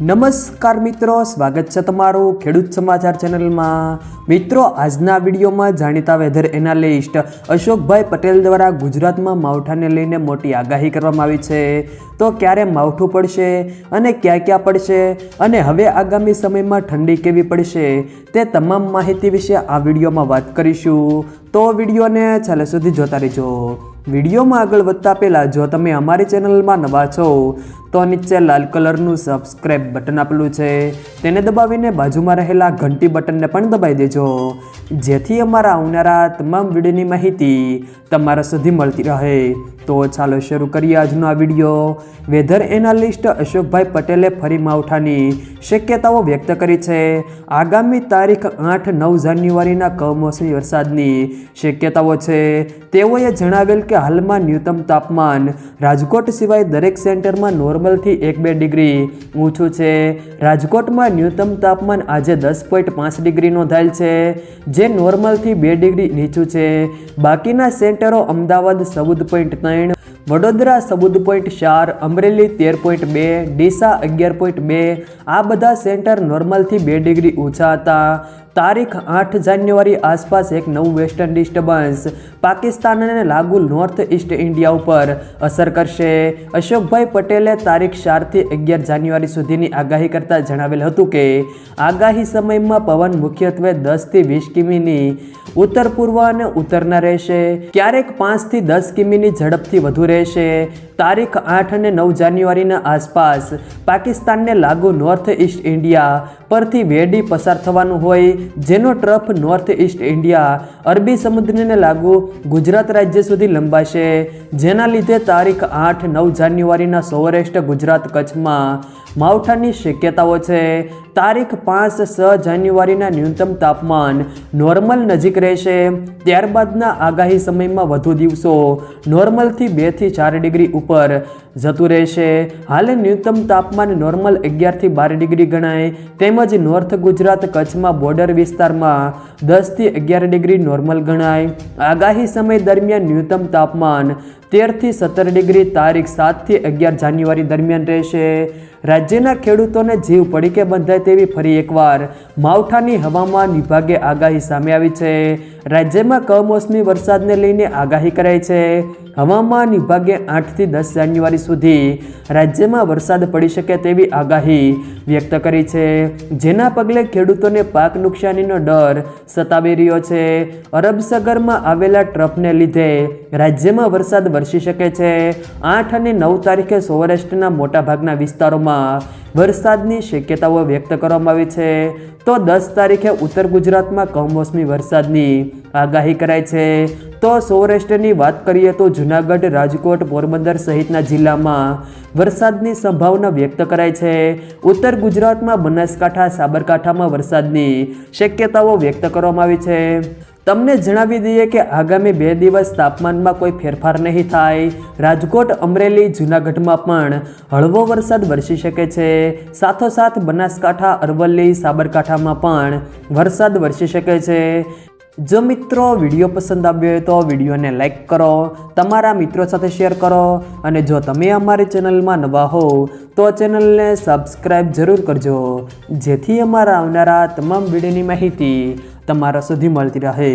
નમસ્કાર મિત્રો, સ્વાગત છે તમારું ખેડૂત સમાચાર ચેનલમાં. મિત્રો, આજના વિડીયોમાં જાણીતા વેધર એનાલિસ્ટ અશોકભાઈ પટેલ દ્વારા ગુજરાતમાં માવઠાને લઈને મોટી આગાહી કરવામાં આવી છે. તો ક્યારે માવઠું પડશે અને ક્યાં ક્યાં પડશે અને હવે આગામી સમયમાં ઠંડી કેવી પડશે તે તમામ માહિતી વિશે આ વિડીયોમાં વાત કરીશું. તો વિડીયોને છેલ્લે સુધી જોતા રહેજો. વિડીયોમાં આગળ વધતા પહેલાં, જો તમે અમારી ચેનલમાં નવા છો, તો નીચે લાલ કલરનું સબસ્ક્રાઇબ બટન આપેલું છે. તેને દબાવીને બાજુમાં રહેલા ઘંટી બટનને પણ દબાવી દેજો. જેથી અમારા આવનારા તમામ વિડીયોની માહિતી તમારા સુધી મળતી રહે. તો ચાલો શરૂ કરીએ આજનો આ વીડિયો. વેધર એનાલિસ્ટ અશોકભાઈ પટેલે ફરી માવઠાની શક્યતાઓ વ્યક્ત કરી છે. આગામી તારીખ આઠ નવ જાન્યુઆરીના કમોસમી વરસાદની શક્યતાઓ છે. તેઓએ જણાવેલ કે હાલમાં ન્યૂનતમ તાપમાન રાજકોટ સિવાય દરેક સેન્ટરમાં નોર્મલથી એક બે ડિગ્રી ઊંચું છે. રાજકોટમાં ન્યૂનતમ તાપમાન આજે દસ પોઈન્ટ પાંચ ડિગ્રી નોંધાયેલ છે, જે નોર્મલથી બે ડિગ્રી નીચું છે. બાકીના સેન્ટરો અમદાવાદ ચૌદ પોઈન્ટ ત્રણ વડોદરા ચૌદ પોઈન્ટ ચાર, અમરેલી તેર પોઈન્ટ બે, ડીસા અગિયાર પોઈન્ટ બે, આ બધા સેન્ટર નોર્મલથી બે ડિગ્રી ઊંચા હતા. તારીખ આઠ જાન્યુઆરી આસપાસ એક નવું વેસ્ટર્ન ડિસ્ટર્બન્સ પાકિસ્તાનને લાગુ નોર્થ ઇસ્ટ ઇન્ડિયા ઉપર અસર કરશે. અશોકભાઈ પટેલે તારીખ ચારથી અગિયાર જાન્યુઆરી સુધીની આગાહી કરતાં જણાવેલ હતું કે, આગાહી સમયમાં પવન મુખ્યત્વે દસથી વીસ કિમીની ઉત્તર પૂર્વ અને ઉત્તરના રહેશે. ક્યારેક પાંચથી દસ કિમીની ઝડપથી વધુ રહેશે. તારીખ આઠ અને નવ જાન્યુઆરીના આસપાસ પાકિસ્તાનને લાગુ નોર્થ ઇસ્ટ ઇન્ડિયા પરથી વેડી પસાર થવાનું હોય. જેનો ટ્રફ નોર્થ ઇસ્ટ ઇન્ડિયા અરબી સમુદ્રને લાગુ ગુજરાત રાજ્ય સુધી લંબાશે. જેના લીધે તારીખ આઠ નવ જાન્યુઆરીના સૌરાષ્ટ્ર ગુજરાત કચ્છમાં માવઠાની શક્યતાઓ છે. તારીખ પાંચ છ જાન્યુઆરીના ન્યૂનતમ તાપમાન નોર્મલ નજીક રહેશે. ત્યારબાદના આગાહી સમયમાં વધુ દિવસો નોર્મલથી બેથી ચાર ડિગ્રી ઉપર જતું રહેશે. હાલ ન્યૂનતમ તાપમાન નોર્મલ અગિયારથી બાર ડિગ્રી ગણાય. તેમજ નોર્થ ગુજરાત કચ્છમાં બોર્ડર વિસ્તારમાં દસથી અગિયાર ડિગ્રી નોર્મલ ગણાય. આગાહી સમય દરમિયાન ન્યૂનતમ તાપમાન તેરથી સત્તર ડિગ્રી તારીખ સાતથી અગિયાર જાન્યુઆરી દરમિયાન રહેશે. રાજ્યના ખેડૂતોને જીવ પડીકે બંધાય તેવી ફરી એકવાર માવઠાની હવામાન વિભાગે આગાહી સામે આવી છે. રાજ્યમાં કમોસમી વરસાદને લઈને આગાહી કરાઈ છે. હવામાન વિભાગે આઠથી દસ જાન્યુઆરી સુધી રાજ્યમાં વરસાદ પડી શકે તેવી આગાહી વ્યક્ત કરી છે. જેના પગલે ખેડૂતોને પાક નુકસાનીનો ડર સતાવી રહ્યો છે. અરબસાગરમાં આવેલા ટ્રફને લીધે રાજ્યમાં વરસાદ વરસી શકે છે. આઠ અને નવ તારીખે સૌરાષ્ટ્રના મોટાભાગના વિસ્તારોમાં વરસાદની શક્યતાઓ વ્યક્ત કરવામાં આવી છે. તો દસ તારીખે ઉત્તર ગુજરાતમાં કમોસમી વરસાદની આગાહી કરાઈ છે. તો સૌરાષ્ટ્રની વાત કરીએ તો જૂનાગઢ, રાજકોટ, પોરબંદર સહિતના જિલ્લામાં વરસાદની સંભાવના વ્યક્ત કરાઈ છે. ઉત્તર ગુજરાતમાં બનાસકાંઠા, સાબરકાંઠામાં વરસાદની શક્યતાઓ વ્યક્ત કરવામાં આવી છે. તમને જણાવી દઈએ કે આગામી બે દિવસ તાપમાનમાં કોઈ ફેરફાર નહીં થાય. રાજકોટ, અમરેલી, જૂનાગઢમાં પણ હળવો વરસાદ વરસી શકે છે. સાથોસાથ બનાસકાંઠા, અરવલ્લી, સાબરકાંઠામાં પણ વરસાદ વરસી શકે છે. જો મિત્રો વીડિયો પસંદ આવ્યો હોય તો વિડીયોને લાઇક કરો, તમારા મિત્રો સાથે શેર કરો અને જો તમે અમારી ચેનલમાં નવા હો તો ચેનલને સબસ્ક્રાઈબ જરૂર કરજો. જેથી અમારા આવનારા તમામ વિડીયોની માહિતી તમારા સુધી મળતી રહે.